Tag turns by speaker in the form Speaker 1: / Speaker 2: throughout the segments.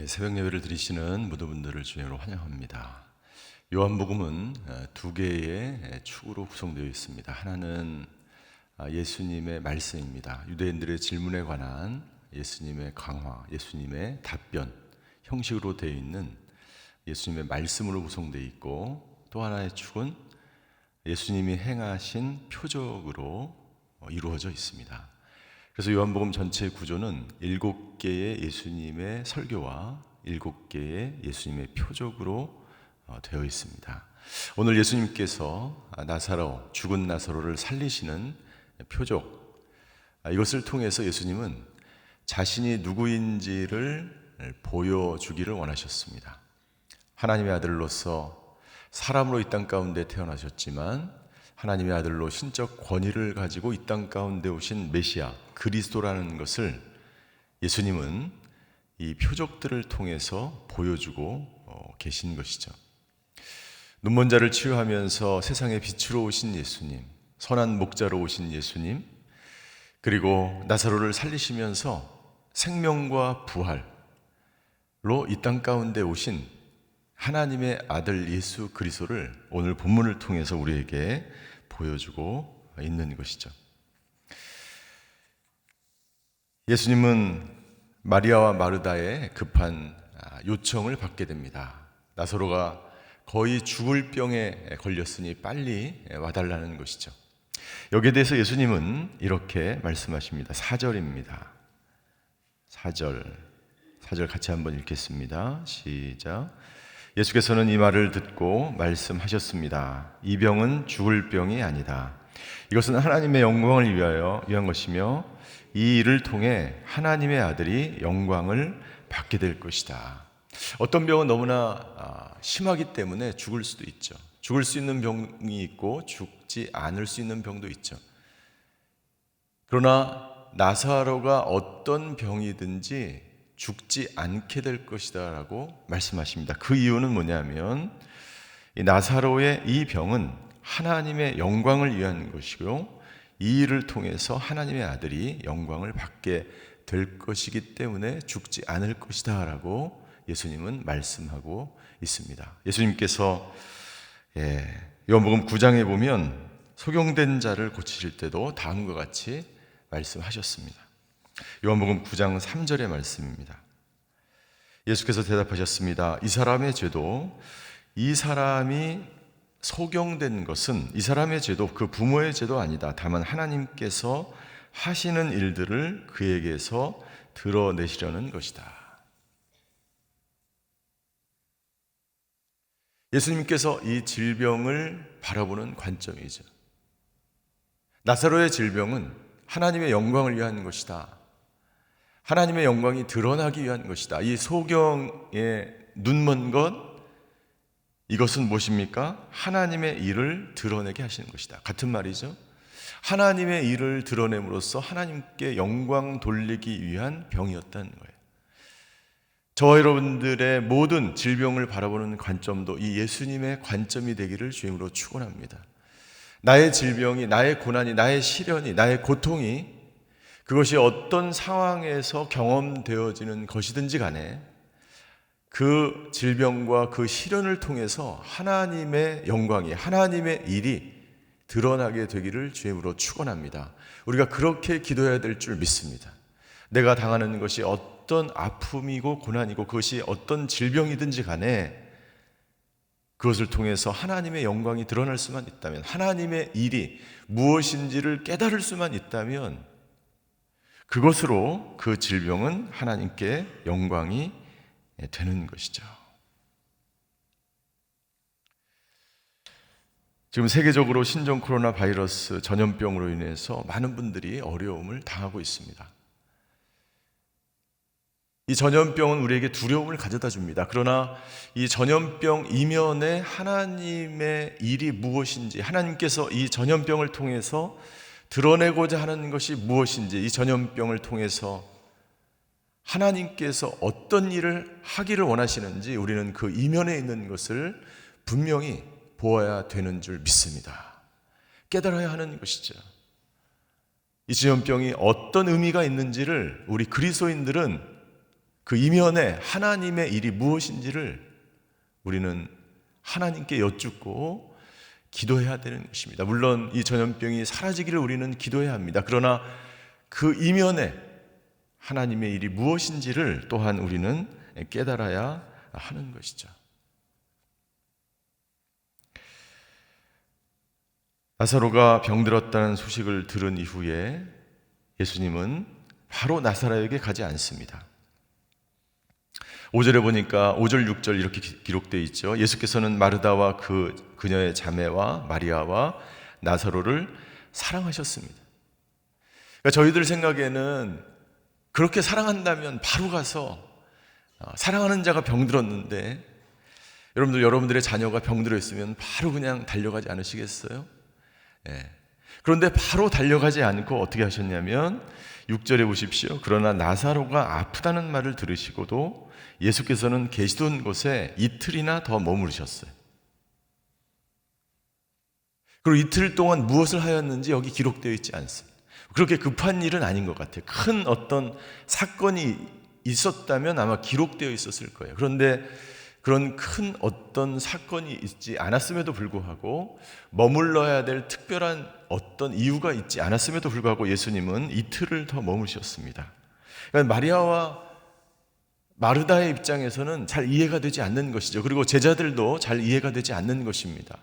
Speaker 1: 예, 새벽 예배를 드리시는 모든 분들을 주님으로 환영합니다. 요한복음은 어, 두 개의 축으로 구성되어 있습니다. 하나는 아, 예수님의 말씀입니다. 유대인들의 질문에 관한 예수님의 강화, 예수님의 답변 형식으로 되어 있는 예수님의 말씀으로 구성되어 있고 또 하나의 축은 예수님이 행하신 표적으로 어, 이루어져 있습니다. 그래서 요한복음 전체 구조는 일곱 개의 예수님의 설교와 일곱 개의 예수님의 표적으로 어, 되어 있습니다. 오늘 예수님께서 나사로 죽은 나사로를 살리시는 표적 아, 이것을 통해서 예수님은 자신이 누구인지를 보여주기를 원하셨습니다. 하나님의 아들로서 사람으로 이 땅 가운데 태어나셨지만 하나님의 아들로 신적 권위를 가지고 이 땅 가운데 오신 메시아 그리스도라는 것을 예수님은 이 표적들을 통해서 보여주고 어, 계신 것이죠. 눈먼 자를 치유하면서 세상의 빛으로 오신 예수님, 선한 목자로 오신 예수님, 그리고 나사로를 살리시면서 생명과 부활로 이 땅 가운데 오신 하나님의 아들 예수 그리스도를 오늘 본문을 통해서 우리에게 보여주고 있는 것이죠. 예수님은 마리아와 마르다의 급한 요청을 받게 됩니다. 나사로가 거의 죽을 병에 걸렸으니 빨리 와달라는 것이죠. 여기에 대해서 예수님은 이렇게 말씀하십니다. 4절입니다. 4절. 4절 같이 한번 읽겠습니다. 시작. 예수께서는 이 말을 듣고 말씀하셨습니다. 이 병은 죽을 병이 아니다. 이것은 하나님의 영광을 위하여 위한 것이며 이 일을 통해 하나님의 아들이 영광을 받게 될 것이다. 어떤 병은 너무나 아, 심하기 때문에 죽을 수도 있죠. 죽을 수 있는 병이 있고 죽지 않을 수 있는 병도 있죠. 그러나 나사로가 어떤 병이든지 죽지 않게 될 것이다 라고 말씀하십니다. 그 이유는 뭐냐면 이 나사로의 이 병은 하나님의 영광을 위한 것이고요. 이 일을 통해서 하나님의 아들이 영광을 받게 될 것이기 때문에 죽지 않을 것이다 라고 예수님은 말씀하고 있습니다. 예수님께서 예, 요한복음 9장에 보면 소경된 자를 고치실 때도 다음과 같이 말씀하셨습니다. 요한복음 9장 3절의 말씀입니다. 예수께서 대답하셨습니다. 이 사람의 죄도 이 사람이 소경된 것은 이 사람의 죄도 그 부모의 죄도 아니다. 다만 하나님께서 하시는 일들을 그에게서 드러내시려는 것이다. 예수님께서 이 질병을 바라보는 관점이죠. 나사로의 질병은 하나님의 영광을 위한 것이다. 하나님의 영광이 드러나기 위한 것이다. 이 소경에 눈먼 것, 이것은 무엇입니까? 하나님의 일을 드러내게 하시는 것이다. 같은 말이죠. 하나님의 일을 드러냄으로써 하나님께 영광 돌리기 위한 병이었다는 거예요. 저와 여러분들의 모든 질병을 바라보는 관점도 이 예수님의 관점이 되기를 주임으로 축원합니다. 나의 질병이, 나의 고난이, 나의 시련이, 나의 고통이 그것이 어떤 상황에서 경험되어지는 것이든지 간에 그 질병과 그 시련을 통해서 하나님의 영광이 하나님의 일이 드러나게 되기를 주임으로 축원합니다. 우리가 그렇게 기도해야 될 줄 믿습니다. 내가 당하는 것이 어떤 아픔이고 고난이고 그것이 어떤 질병이든지 간에 그것을 통해서 하나님의 영광이 드러날 수만 있다면 하나님의 일이 무엇인지를 깨달을 수만 있다면 그것으로 그 질병은 하나님께 영광이 되는 것이죠. 지금 세계적으로 신종 코로나 바이러스 전염병으로 인해서 많은 분들이 어려움을 당하고 있습니다. 이 전염병은 우리에게 두려움을 가져다 줍니다. 그러나 이 전염병 이면에 하나님의 일이 무엇인지, 하나님께서 이 전염병을 통해서 드러내고자 하는 것이 무엇인지 이 전염병을 통해서 하나님께서 어떤 일을 하기를 원하시는지 우리는 그 이면에 있는 것을 분명히 보아야 되는 줄 믿습니다. 깨달아야 하는 것이죠. 이 전염병이 어떤 의미가 있는지를 우리 그리스도인들은 그 이면에 하나님의 일이 무엇인지를 우리는 하나님께 여쭙고 기도해야 되는 것입니다. 물론 이 전염병이 사라지기를 우리는 기도해야 합니다. 그러나 그 이면에 하나님의 일이 무엇인지를 또한 우리는 깨달아야 하는 것이죠. 나사로가 병들었다는 소식을 들은 이후에 예수님은 바로 나사로에게 가지 않습니다. 5절에 보니까 5절 6절 이렇게 기록되어 있죠. 예수께서는 마르다와 그 그녀의 자매와 마리아와 나사로를 사랑하셨습니다. 그러니까 저희들 생각에는 그렇게 사랑한다면 바로 가서 어, 사랑하는 자가 병들었는데 여러분들 여러분들의 자녀가 병들어 있으면 바로 그냥 달려가지 않으시겠어요? 예. 그런데 바로 달려가지 않고 어떻게 하셨냐면 6절에 보십시오. 그러나 나사로가 아프다는 말을 들으시고도 예수께서는 계시던 곳에 이틀이나 더 머무르셨어요. 그리고 이틀 동안 무엇을 하였는지 여기 기록되어 있지 않습니다. 그렇게 급한 일은 아닌 것 같아요. 큰 어떤 사건이 있었다면 아마 기록되어 있었을 거예요. 그런데 그런 큰 어떤 사건이 있지 않았음에도 불구하고 머물러야 될 특별한 어떤 이유가 있지 않았음에도 불구하고 예수님은 이틀을 더 머무셨습니다. 그러니까 마리아와 마르다의 입장에서는 잘 이해가 되지 않는 것이죠. 그리고 제자들도 잘 이해가 되지 않는 것입니다.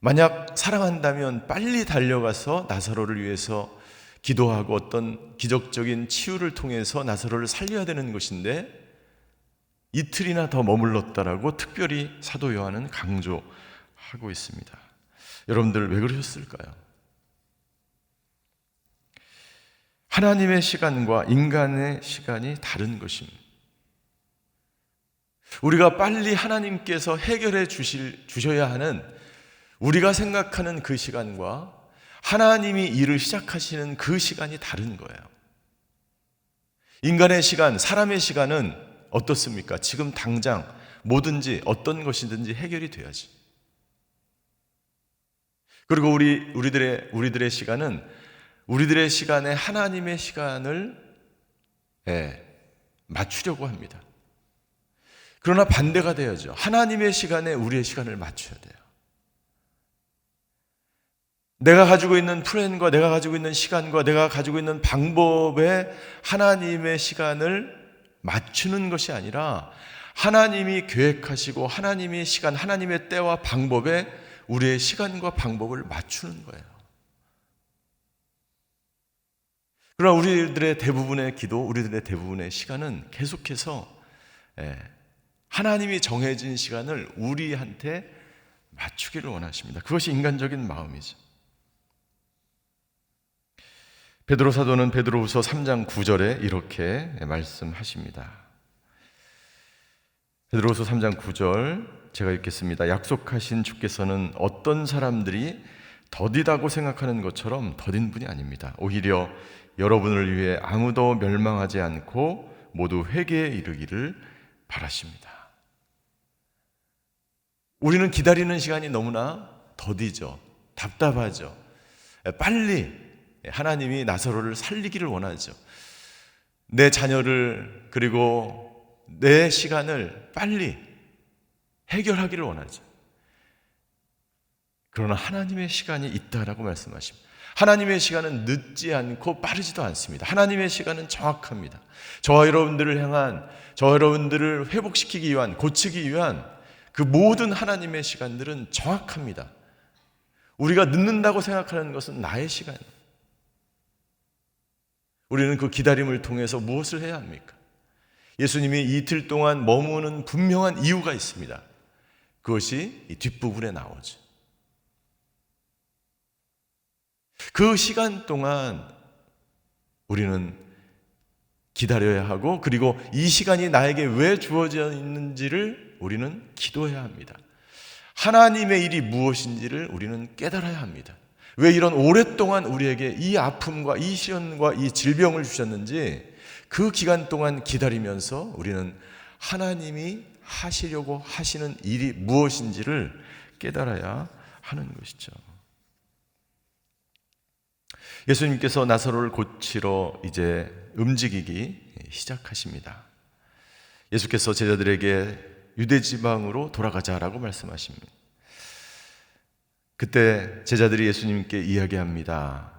Speaker 1: 만약 사랑한다면 빨리 달려가서 나사로를 위해서 기도하고 어떤 기적적인 치유를 통해서 나사로를 살려야 되는 것인데 이틀이나 더 머물렀다라고 특별히 사도 요한은 강조하고 있습니다. 여러분들 왜 그러셨을까요? 하나님의 시간과 인간의 시간이 다른 것입니다. 우리가 빨리 하나님께서 해결해 주실, 주셔야 하는 우리가 생각하는 그 시간과 하나님이 일을 시작하시는 그 시간이 다른 거예요. 인간의 시간, 사람의 시간은 어떻습니까? 지금 당장 뭐든지 어떤 것이든지 해결이 돼야지. 그리고 우리 우리들의 우리들의 시간은 우리들의 시간에 하나님의 시간을 예, 맞추려고 합니다. 그러나 반대가 되어야죠. 하나님의 시간에 우리의 시간을 맞춰야 돼요. 내가 가지고 있는 플랜과 내가 가지고 있는 시간과 내가 가지고 있는 방법에 하나님의 시간을 맞추는 것이 아니라 하나님이 계획하시고 하나님의 시간, 하나님의 때와 방법에 우리의 시간과 방법을 맞추는 거예요. 그러나 우리들의 대부분의 기도, 우리들의 대부분의 시간은 계속해서 예, 하나님이 정해진 시간을 우리한테 맞추기를 원하십니다. 그것이 인간적인 마음이죠. 베드로 사도는 베드로후서 3장 9절에 이렇게 말씀하십니다. 베드로후서 3장 9절 제가 읽겠습니다. 약속하신 주께서는 어떤 사람들이 더디다고 생각하는 것처럼 더딘 분이 아닙니다. 오히려 여러분을 위해 아무도 멸망하지 않고 모두 회개에 이르기를 바라십니다. 우리는 기다리는 시간이 너무나 더디죠. 답답하죠. 빨리 하나님이 나사로를 살리기를 원하죠. 내 자녀를 그리고 내 시간을 빨리 해결하기를 원하죠. 그러나 하나님의 시간이 있다라고 말씀하십니다. 하나님의 시간은 늦지 않고 빠르지도 않습니다. 하나님의 시간은 정확합니다. 저와 여러분들을 향한 저 여러분들을 회복시키기 위한 고치기 위한 그 모든 하나님의 시간들은 정확합니다. 우리가 늦는다고 생각하는 것은 나의 시간입니다. 우리는 그 기다림을 통해서 무엇을 해야 합니까? 예수님이 이틀 동안 머무는 분명한 이유가 있습니다. 그것이 이 뒷부분에 나오죠. 그 시간 동안 우리는 기다려야 하고 그리고 이 시간이 나에게 왜 주어져 있는지를 우리는 기도해야 합니다. 하나님의 일이 무엇인지를 우리는 깨달아야 합니다. 왜 이런 오랫동안 우리에게 이 아픔과 이 시련과 이 질병을 주셨는지 그 기간 동안 기다리면서 우리는 하나님이 하시려고 하시는 일이 무엇인지를 깨달아야 하는 것이죠. 예수님께서 나사로를 고치러 이제 움직이기 시작하십니다. 예수께서 제자들에게 유대 지방으로 돌아가자라고 말씀하십니다. 그때 제자들이 예수님께 이야기합니다.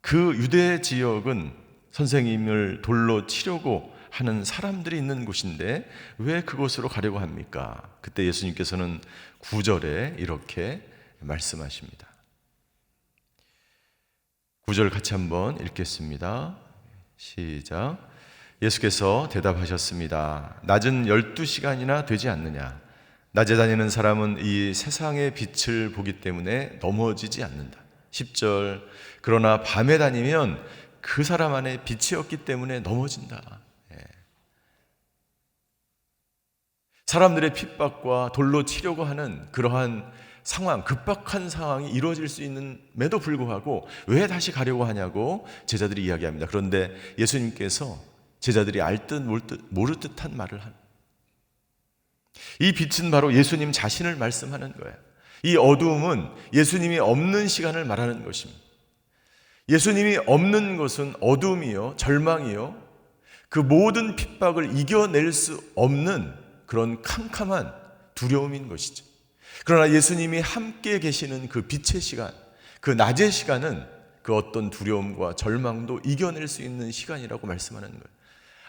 Speaker 1: 그 유대 지역은 선생님을 돌로 치려고 하는 사람들이 있는 곳인데 왜 그곳으로 가려고 합니까? 그때 예수님께서는 구절에 이렇게 말씀하십니다. 구절 같이 한번 읽겠습니다. 시작. 예수께서 대답하셨습니다. 낮은 12시간이나 되지 않느냐? 낮에 다니는 사람은 이 세상의 빛을 보기 때문에 넘어지지 않는다. 10절. 그러나 밤에 다니면 그 사람 안에 빛이 없기 때문에 넘어진다. 예. 사람들의 핍박과 돌로 치려고 하는 그러한 상황, 급박한 상황이 이루어질 수 있는에도 불구하고 왜 다시 가려고 하냐고 제자들이 이야기합니다. 그런데 예수님께서 제자들이 알듯 모를 듯한 말을 한. 이 빛은 바로 예수님 자신을 말씀하는 거예요. 이 어두움은 예수님이 없는 시간을 말하는 것입니다. 예수님이 없는 것은 어둠이요, 절망이요, 그 모든 핍박을 이겨낼 수 없는 그런 캄캄한 두려움인 것이죠. 그러나 예수님이 함께 계시는 그 빛의 시간, 그 낮의 시간은 그 어떤 두려움과 절망도 이겨낼 수 있는 시간이라고 말씀하는 거예요.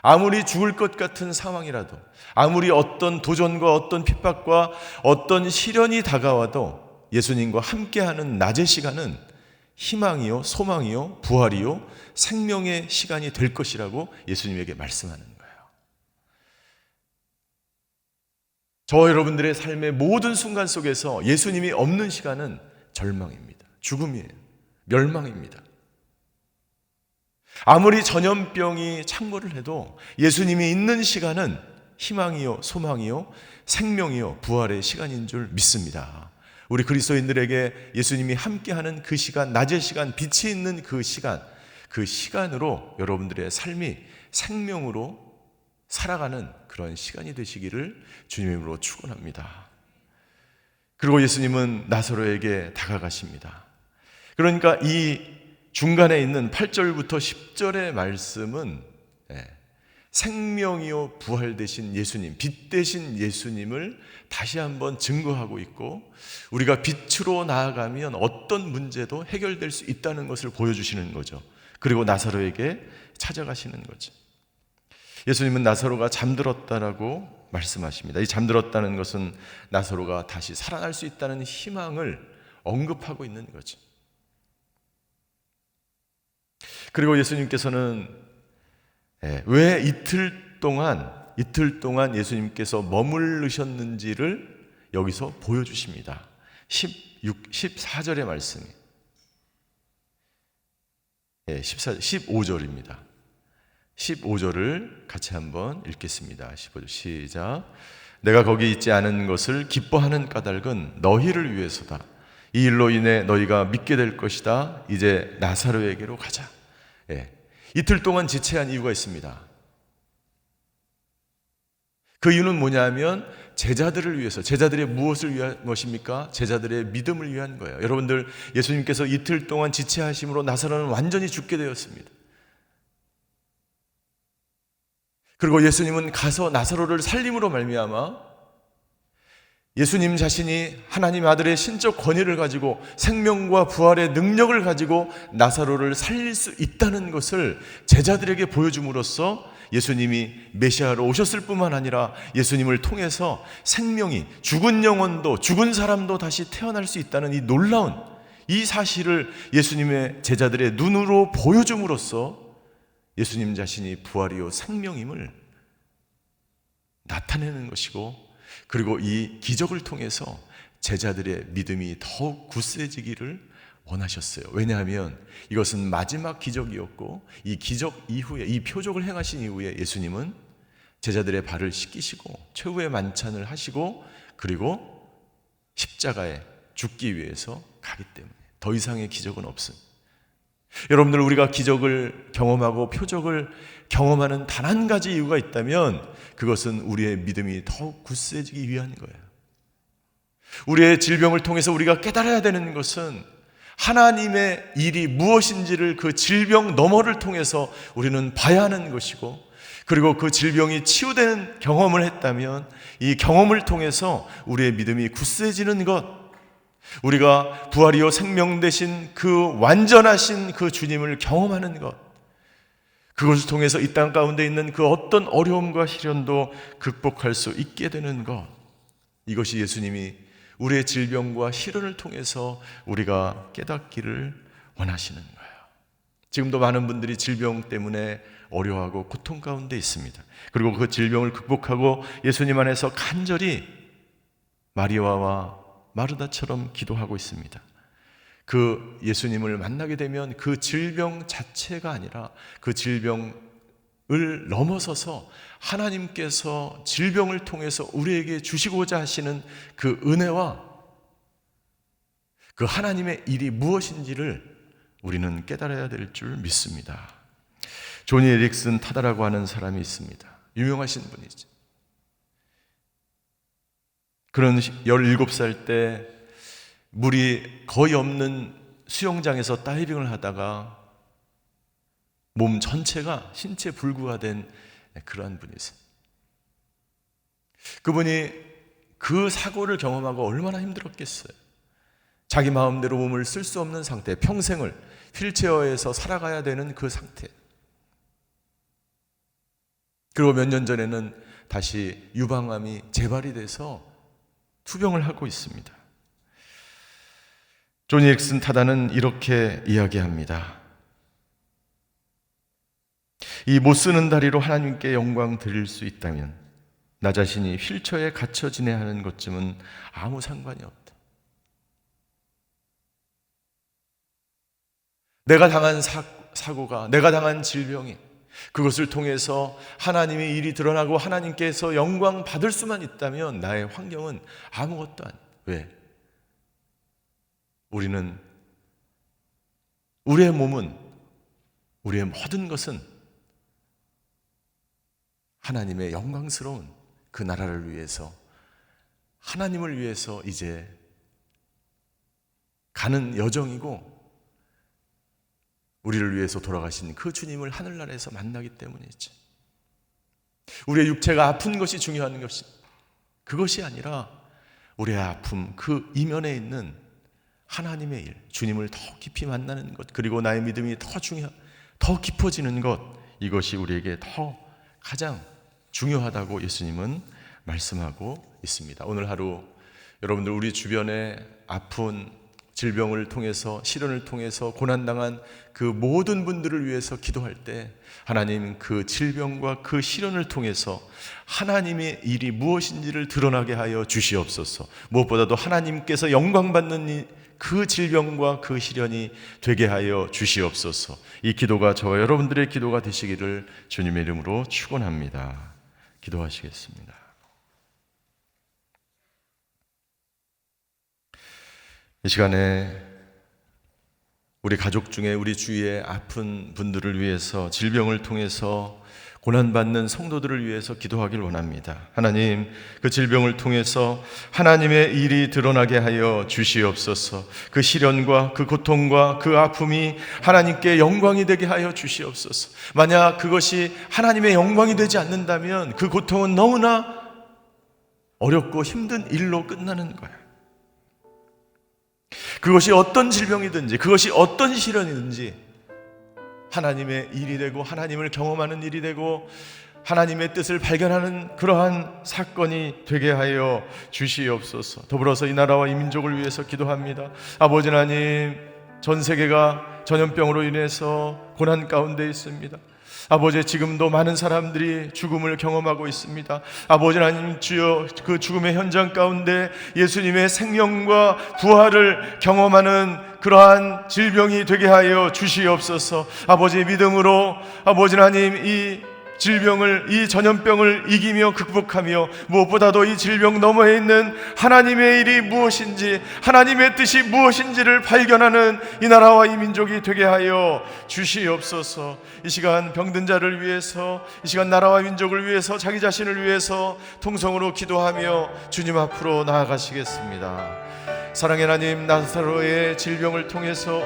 Speaker 1: 아무리 죽을 것 같은 상황이라도, 아무리 어떤 도전과 어떤 핍박과 어떤 시련이 다가와도 예수님과 함께하는 낮의 시간은 희망이요, 소망이요, 부활이요, 생명의 시간이 될 것이라고 예수님에게 말씀하는 거예요. 저 여러분들의 삶의 모든 순간 속에서 예수님이 없는 시간은 절망입니다. 죽음이에요. 멸망입니다. 아무리 전염병이 창궐을 해도 예수님이 있는 시간은 희망이요, 소망이요, 생명이요, 부활의 시간인 줄 믿습니다. 우리 그리스도인들에게 예수님이 함께하는 그 시간, 낮의 시간, 빛이 있는 그 시간, 그 시간으로 여러분들의 삶이 생명으로 살아가는 그런 시간이 되시기를 주님으로 축원합니다. 그리고 예수님은 나사로에게 다가가십니다. 그러니까 이 중간에 있는 8절부터 10절의 말씀은 예, 생명이요 부활 되신 예수님, 빛 되신 예수님을 다시 한번 증거하고 있고 우리가 빛으로 나아가면 어떤 문제도 해결될 수 있다는 것을 보여주시는 거죠. 그리고 나사로에게 찾아가시는 거죠. 예수님은 나사로가 잠들었다라고 말씀하십니다. 이 잠들었다는 것은 나사로가 다시 살아날 수 있다는 희망을 언급하고 있는 거죠. 그리고 예수님께서는 예, 왜 이틀 동안 이틀 동안 예수님께서 머물르셨는지를 여기서 보여주십니다. 16, 14절의 말씀이. 예, 14, 15절입니다. 15절을 같이 한번 읽겠습니다. 15절 시작. 내가 거기 있지 않은 것을 기뻐하는 까닭은 너희를 위해서다. 이 일로 인해 너희가 믿게 될 것이다. 이제 나사로에게로 가자. 예. 이틀 동안 지체한 이유가 있습니다. 그 이유는 뭐냐면 제자들을 위해서 제자들의 무엇을 위한 것입니까? 제자들의 믿음을 위한 거예요. 여러분들 예수님께서 이틀 동안 지체하심으로 나사로는 완전히 죽게 되었습니다. 그리고 예수님은 가서 나사로를 살림으로 말미암아 예수님 자신이 하나님 아들의 신적 권위를 가지고 생명과 부활의 능력을 가지고 나사로를 살릴 수 있다는 것을 제자들에게 보여줌으로써 예수님이 메시아로 오셨을 뿐만 아니라 예수님을 통해서 생명이 죽은 영혼도 죽은 사람도 다시 태어날 수 있다는 이 놀라운 이 사실을 예수님의 제자들의 눈으로 보여줌으로써 예수님 자신이 부활이요 생명임을 나타내는 것이고 그리고 이 기적을 통해서 제자들의 믿음이 더욱 굳세지기를 원하셨어요. 왜냐하면 이것은 마지막 기적이었고 이 기적 이후에 이 표적을 행하신 이후에 예수님은 제자들의 발을 씻기시고 최후의 만찬을 하시고 그리고 십자가에 죽기 위해서 가기 때문에 더 이상의 기적은 없습니다. 여러분들 우리가 기적을 경험하고 표적을 경험하는 단 한 가지 이유가 있다면 그것은 우리의 믿음이 더욱 굳세지기 위한 거예요. 우리의 질병을 통해서 우리가 깨달아야 되는 것은 하나님의 일이 무엇인지를 그 질병 너머를 통해서 우리는 봐야 하는 것이고 그리고 그 질병이 치유되는 경험을 했다면 이 경험을 통해서 우리의 믿음이 굳세지는 것 우리가 부활이요 생명 되신 그 완전하신 그 주님을 경험하는 것 그것을 통해서 이 땅 가운데 있는 그 어떤 어려움과 시련도 극복할 수 있게 되는 것 이것이 예수님이 우리의 질병과 시련을 통해서 우리가 깨닫기를 원하시는 거예요. 지금도 많은 분들이 질병 때문에 어려워하고 고통 가운데 있습니다. 그리고 그 질병을 극복하고 예수님 안에서 간절히 마리아와 마르다처럼 기도하고 있습니다. 그 예수님을 만나게 되면 그 질병 자체가 아니라 그 질병을 넘어서서 하나님께서 질병을 통해서 우리에게 주시고자 하시는 그 은혜와 그 하나님의 일이 무엇인지를 우리는 깨달아야 될 줄 믿습니다. 조니 에릭슨 타다라고 하는 사람이 있습니다. 유명하신 분이죠. 그런 17살 때 물이 거의 없는 수영장에서 다이빙을 하다가 몸 전체가 신체 불구가 된 그러한 분이세요. 그분이 그 사고를 경험하고 얼마나 힘들었겠어요. 자기 마음대로 몸을 쓸 수 없는 상태, 평생을 휠체어에서 살아가야 되는 그 상태. 그리고 몇 년 전에는 다시 유방암이 재발이 돼서 투병을 하고 있습니다. 조니 엑슨 타다는 이렇게 이야기합니다. 이 못 쓰는 다리로 하나님께 영광 드릴 수 있다면 나 자신이 휠체어에 갇혀 지내야 하는 것쯤은 아무 상관이 없다. 내가 당한 사, 사고가, 내가 당한 질병이 그것을 통해서 하나님의 일이 드러나고 하나님께서 영광 받을 수만 있다면 나의 환경은 아무것도 안. 왜? 우리는 우리의 몸은 우리의 모든 것은 하나님의 영광스러운 그 나라를 위해서 하나님을 위해서 이제 가는 여정이고 우리를 위해서 돌아가신 그 주님을 하늘나라에서 만나기 때문이지. 우리의 육체가 아픈 것이 중요한 것이 그것이 아니라 우리의 아픔 그 이면에 있는 하나님의 일, 주님을 더 깊이 만나는 것, 그리고 나의 믿음이 더 중요, 더 깊어지는 것, 이것이 우리에게 더 가장 중요하다고 예수님은 말씀하고 있습니다. 오늘 하루 여러분들 우리 주변에 아픈 질병을 통해서 시련을 통해서 고난 당한 그 모든 분들을 위해서 기도할 때 하나님 그 질병과 그 시련을 통해서 하나님의 일이 무엇인지를 드러나게 하여 주시옵소서. 무엇보다도 하나님께서 영광 받는 그 질병과 그 시련이 되게 하여 주시옵소서. 이 기도가 저와 여러분들의 기도가 되시기를 주님의 이름으로 축원합니다. 기도하시겠습니다. 이 시간에 우리 가족 중에 우리 주위에 아픈 분들을 위해서 질병을 통해서 고난받는 성도들을 위해서 기도하길 원합니다. 하나님, 그 질병을 통해서 하나님의 일이 드러나게 하여 주시옵소서. 그 시련과 그 고통과 그 아픔이 하나님께 영광이 되게 하여 주시옵소서. 만약 그것이 하나님의 영광이 되지 않는다면 그 고통은 너무나 어렵고 힘든 일로 끝나는 거야. 그것이 어떤 질병이든지, 그것이 어떤 시련이든지, 하나님의 일이 되고 하나님을 경험하는 일이 되고 하나님의 뜻을 발견하는 그러한 사건이 되게 하여 주시옵소서. 더불어서 이 나라와 이 민족을 위해서 기도합니다. 아버지 하나님, 전 세계가 전염병으로 인해서 고난 가운데 있습니다. 아버지 지금도 많은 사람들이 죽음을 경험하고 있습니다. 아버지 하나님 주여 그 죽음의 현장 가운데 예수님의 생명과 부활을 경험하는 그러한 질병이 되게 하여 주시옵소서. 아버지 믿음으로 아버지 하나님 이 질병을 이 전염병을 이기며 극복하며 무엇보다도 이 질병 너머에 있는 하나님의 일이 무엇인지 하나님의 뜻이 무엇인지를 발견하는 이 나라와 이 민족이 되게 하여 주시옵소서. 이 시간 병든 자를 위해서 이 시간 나라와 민족을 위해서 자기 자신을 위해서 통성으로 기도하며 주님 앞으로 나아가시겠습니다.
Speaker 2: 사랑의 하나님 나사로의 질병을 통해서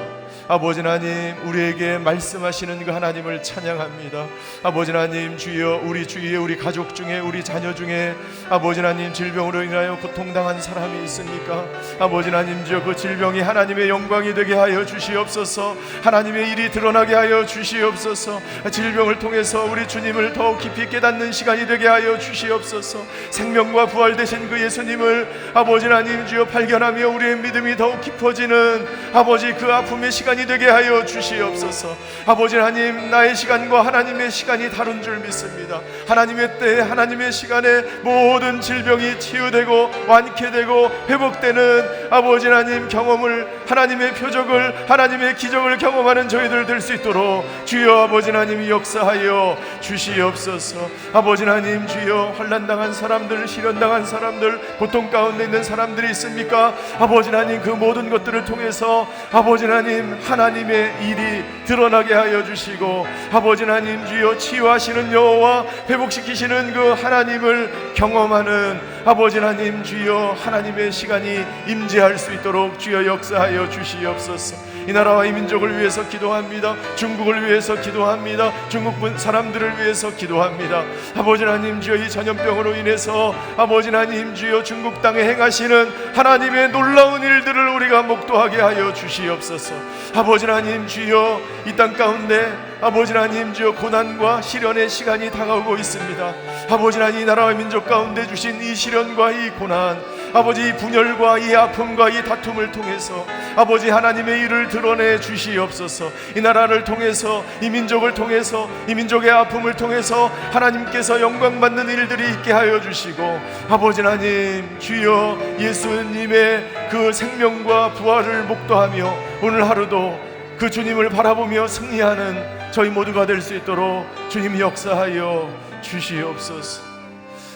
Speaker 2: 아버지 하나님 우리에게 말씀하시는 그 하나님을 찬양합니다. 아버지 하나님 주여 우리 주위에 우리 가족 중에 우리 자녀 중에 아버지 하나님 질병으로 인하여 고통당한 사람이 있습니까? 아버지 하나님 주여 그 질병이 하나님의 영광이 되게 하여 주시옵소서. 하나님의 일이 드러나게 하여 주시옵소서. 질병을 통해서 우리 주님을 더욱 깊이 깨닫는 시간이 되게 하여 주시옵소서. 생명과 부활 되신 그 예수님을 아버지 하나님 주여 발견하며 우리의 믿음이 더욱 깊어지는 아버지 그 아픔의 시간이 되게 하여 주시옵소서. 아버지 하나님 나의 시간과 하나님의 시간이 다른 줄 믿습니다. 하나님의 때에 하나님의 시간에 모든 질병이 치유되고 완쾌되고 회복되는 아버지 하나님 경험을 하나님의 표적을 하나님의 기적을 경험하는 저희들 될 수 있도록 주여 아버지 하나님이 역사하여 주시옵소서. 아버지 하나님 주여 환난 당한 사람들 시련 당한 사람들 고통 가운데 있는 사람들이 있습니까? 아버지 하나님 그 모든 것들을 통해서 아버지 하나님 하나님의 일이 드러나게 하여 주시고 아버지 하나님 주여 치유하시는 여호와 회복시키시는 그 하나님을 경험하는 아버지 하나님 주여 하나님의 시간이 임재할 수 있도록 주여 역사하여 주시옵소서. 이 나라와 이 민족을 위해서 기도합니다. 중국을 위해서 기도합니다. 중국 분 사람들을 위해서 기도합니다. 아버지 하나님 주여 이 전염병으로 인해서 아버지 하나님 주여 중국 땅에 행하시는 하나님의 놀라운 일들을 우리가 목도하게 하여 주시옵소서. 아버지 하나님 주여 이 땅 가운데 아버지 하나님 주여 고난과 시련의 시간이 다가오고 있습니다. 아버지 하나님 이 나라와 민족 가운데 주신 이 시련과 이 고난 아버지 이 분열과 이 아픔과 이 다툼을 통해서 아버지 하나님의 일을 드러내 주시옵소서 이 나라를 통해서 이 민족을 통해서 이 민족의 아픔을 통해서 하나님께서 영광 받는 일들이 있게 하여 주시고 아버지 하나님 주여 예수님의 그 생명과 부활을 목도하며 오늘 하루도 그 주님을 바라보며 승리하는 저희 모두가 될 수 있도록 주님 역사하여 주시옵소서.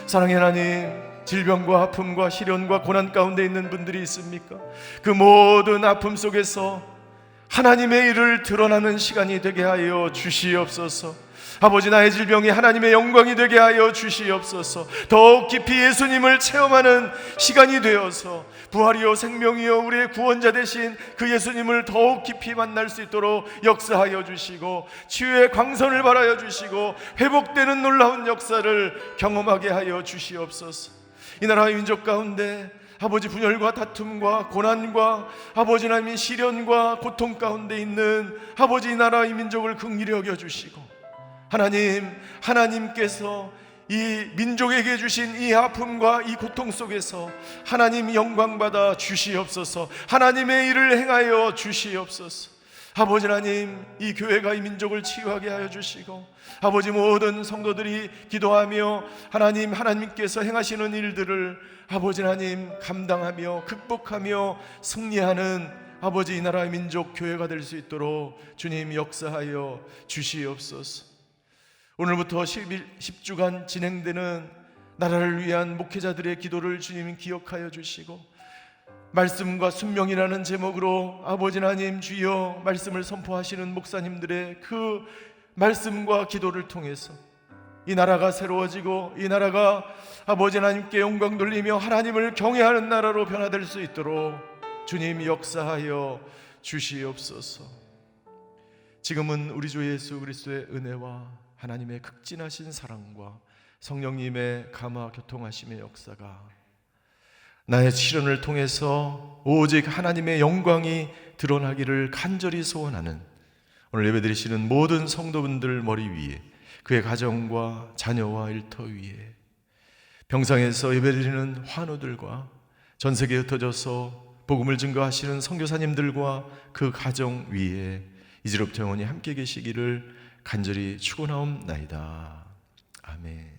Speaker 2: 사랑의 하나님, 질병과 아픔과 시련과 고난 가운데 있는 분들이 있습니까? 그 모든 아픔 속에서 하나님의 일을 드러나는 시간이 되게 하여 주시옵소서. 아버지 나의 질병이 하나님의 영광이 되게 하여 주시옵소서. 더욱 깊이 예수님을 체험하는 시간이 되어서 부활이요 생명이요 우리의 구원자 되신 그 예수님을 더욱 깊이 만날 수 있도록 역사하여 주시고 치유의 광선을 발하여 주시고 회복되는 놀라운 역사를 경험하게 하여 주시옵소서. 이 나라의 민족 가운데 아버지 분열과 다툼과 고난과 아버지 하나님의 시련과 고통 가운데 있는 아버지 이 나라 이 민족을 긍휼히 여겨 주시고 하나님 하나님께서 이 민족에게 주신 이 아픔과 이 고통 속에서 하나님 영광 받아 주시옵소서. 하나님의 일을 행하여 주시옵소서 아버지 하나님 이 교회가 이 민족을 치유하게 하여 주시고 아버지 모든 성도들이 기도하며 하나님 하나님께서 행하시는 일들을 아버지 하나님 감당하며 극복하며 승리하는 아버지 이 나라의 민족 교회가 될 수 있도록 주님 역사하여 주시옵소서. 오늘부터 10일, 10주간 진행되는 나라를 위한 목회자들의 기도를 주님 기억하여 주시고 말씀과 순명이라는 제목으로 아버지 하나님 주여 말씀을 선포하시는 목사님들의 그 말씀과 기도를 통해서 이 나라가 새로워지고 이 나라가 아버지 하나님께 영광 돌리며 하나님을 경외하는 나라로 변화될 수 있도록 주님 역사하여 주시옵소서. 지금은 우리 주 예수 그리스도의 은혜와 하나님의 극진하신 사랑과 성령님의 감화 교통하심의 역사가 나의 시련을 통해서 오직 하나님의 영광이 드러나기를 간절히 소원하는 오늘 예배드리시는 모든 성도분들 머리 위에 그의 가정과 자녀와 일터 위에 병상에서 예배드리는 환우들과 전 세계에 흩어져서 복음을 증거하시는 선교사님들과 그 가정 위에 이제로부터 영원히 함께 계시기를 간절히 축원하옵나이다. 아멘.